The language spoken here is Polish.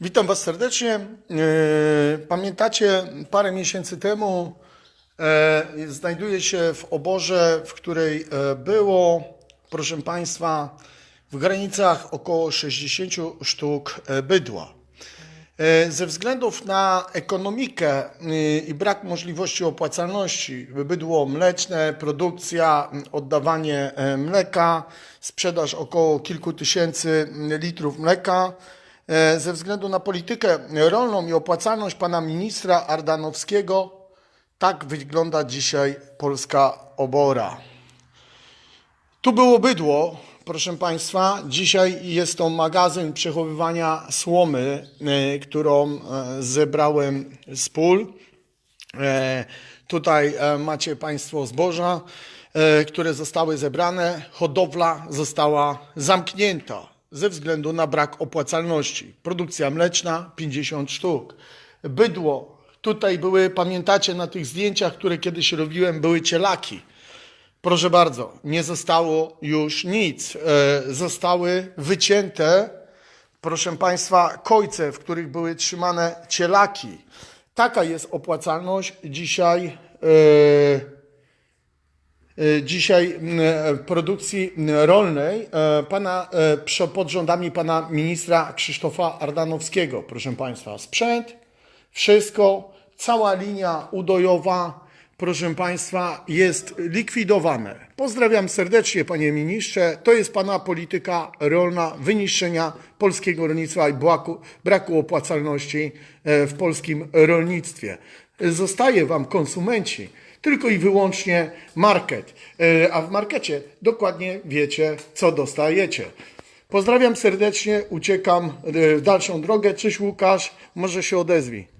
Witam Was serdecznie. E, Pamiętacie, parę miesięcy temu e, znajduję się w oborze, w której e, było, proszę Państwa, w granicach około 60 sztuk bydła. Ze względów na ekonomikę i brak możliwości opłacalności, bydło mleczne, produkcja, oddawanie mleka, sprzedaż około kilku tysięcy litrów mleka, ze względu na politykę rolną i opłacalność pana ministra Ardanowskiego, tak wygląda dzisiaj polska obora. Tu było bydło, proszę Państwa. Dzisiaj jest to magazyn przechowywania słomy, e, którą e, zebrałem z pól. E, Tutaj e, macie Państwo zboża, e, które zostały zebrane. Hodowla została zamknięta ze względu na brak opłacalności. Produkcja mleczna 50 sztuk. Bydło. Tutaj były, pamiętacie na tych zdjęciach, które kiedyś robiłem, były cielaki. Proszę bardzo, nie zostało już nic. E, Zostały wycięte, proszę Państwa, kojce, w których były trzymane cielaki. Taka jest opłacalność dzisiaj. e, Dzisiaj m, e, produkcji rolnej e, pana, e, pod rządami pana ministra Krzysztofa Ardanowskiego, proszę Państwa. Sprzęt, wszystko, cała linia udojowa, proszę Państwa, jest likwidowane. Pozdrawiam serdecznie, panie ministrze. To jest pana polityka rolna wyniszczenia polskiego rolnictwa i braku, braku opłacalności e, w polskim rolnictwie. Zostaje wam konsumenci, tylko i wyłącznie market. E, A w markecie dokładnie wiecie, co dostajecie. Pozdrawiam serdecznie, uciekam e, w dalszą drogę. Cześć Łukasz, może się odezwij.